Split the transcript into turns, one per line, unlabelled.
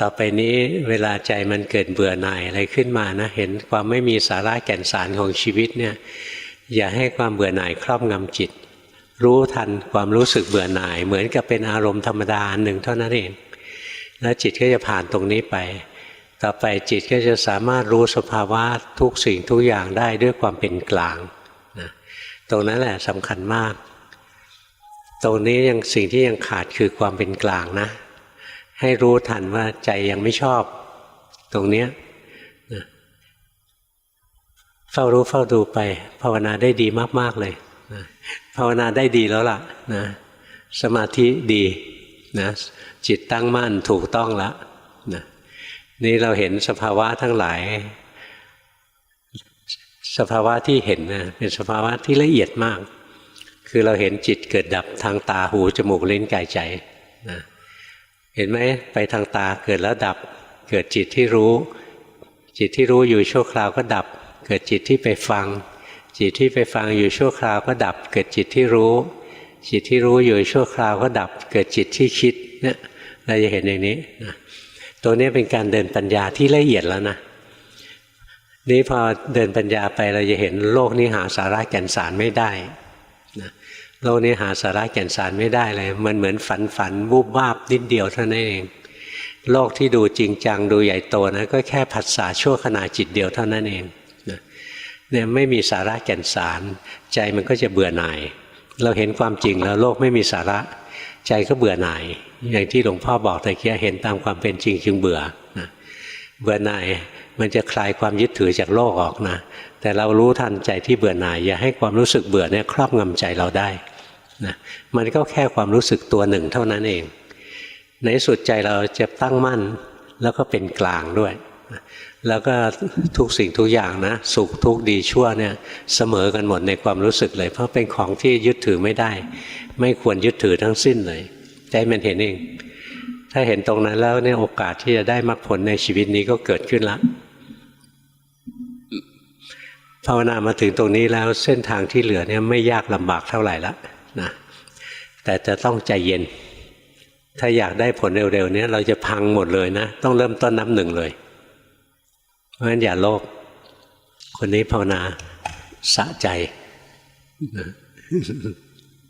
ต่อไปนี้เวลาใจมันเกิดเบื่อหน่ายอะไรขึ้นมานะ เห็นความไม่มีสาระแก่นสารของชีวิตเนี่ยอย่าให้ความเบื่อหน่ายครอบงำจิต รู้ทันความรู้สึกเบื่อหน่าย เหมือนกับเป็นอารมณ์ธรรมดาหนึ่งเท่านั้นเองแล้วจิตก็จะผ่านตรงนี้ไป ต่อไปจิตก็จะสามารถรู้สภาวะทุกสิ่งทุกอย่างได้ด้วยความเป็นกลางนะตรงนั้นแหละสำคัญมาก ตรงนี้ยังสิ่งที่ยังขาดคือความเป็นกลางนะ ให้รู้ทันว่าใจยังไม่ชอบ ตรงเนี้ยนะเฝ้ารู้เฝ้าดูไป ภาวนาได้ดีมาก ๆ เลยนะภาวนาได้ดีแล้วล่ะนะสมาธิดีนะจิตตั้งมั่นถูกต้องแล้วนะนี่เราเห็นสภาวะทั้งหลาย สภาวะที่เห็นนะเป็นสภาวะที่ละเอียดมาก คือเราเห็นจิตเกิดดับทางตาหูจมูกลิ้นกายใจนะ เห็นไหมไปทางตาเกิดแล้วดับ เกิดจิตที่รู้ จิตที่รู้อยู่ชั่วคราวก็ดับ เกิดจิตที่ไปฟัง จิตที่ไปฟังอยู่ชั่วคราวก็ดับ เกิดจิตที่รู้ จิตที่รู้อยู่ชั่วคราวก็ดับ เกิดจิตที่คิดเนี่ยเราจะเห็นอย่างนี้นะตัวนี้เป็นการเดินปัญญาที่ละเอียดแล้วนะนี่พอเดินปัญญาไปเราจะเห็นโลกนี้หาสาระแก่นสารไม่ได้นะ โลกนี้หาสาระแก่นสารไม่ได้เลย มันเหมือนฝันฝันวูบวาบนิดเดียวเท่านั้นเอง โลกที่ดูจริงจังดูใหญ่โตนะก็แค่ผัสสะชั่วขณะจิตเดียวเท่านั้นเองเนี่ยไม่มีสาระแก่นสาร ใจมันก็จะเบื่อหน่าย เราเห็นความจริงแล้วโลกไม่มีสาระ ใจก็เบื่อหน่าย อย่างที่หลวงพ่อบอกแต่เกี้เห็นตามความเป็นจริงจึงเบื่อนะเบื่อหน่ายมันจะคลายความยึดถือจากโลกออกนะ แต่เรารู้ทันใจที่เบื่อหน่าย อย่าให้ความรู้สึกเบื่อเนี่ยครอบงำใจเราได้ นะมันก็แค่ความรู้สึกตัวหนึ่งเท่านั้นเอง ในสุดใจเราจะตั้งมั่นแล้วก็เป็นกลางด้วย แล้วก็ทุกสิ่งทุกอย่างนะ สุขทุกข์ดีชั่วเนี่ยเสมอกันหมดในความรู้สึกเลย เพราะเป็นของที่ยึดถือไม่ได้ ไม่ควรยึดถือทั้งสิ้นเลยใจมันเห็นเอง ถ้าเห็นตรงนั้นแล้วเนี่ยโอกาสที่จะได้มรรคผลในชีวิตนี้ก็เกิดขึ้นละภาวนามาถึงตรงนี้แล้วเส้นทางที่เหลือเนี่ยไม่ยากลำบากเท่าไหร่ละ นะแต่จะต้องใจเย็น ถ้าอยากได้ผลเร็วๆนี้เราจะพังหมดเลยนะ ต้องเริ่มต้นนับหนึ่งเลย เพราะฉะนั้นอย่าโลภคนนี้ภาวนาสะใจนะ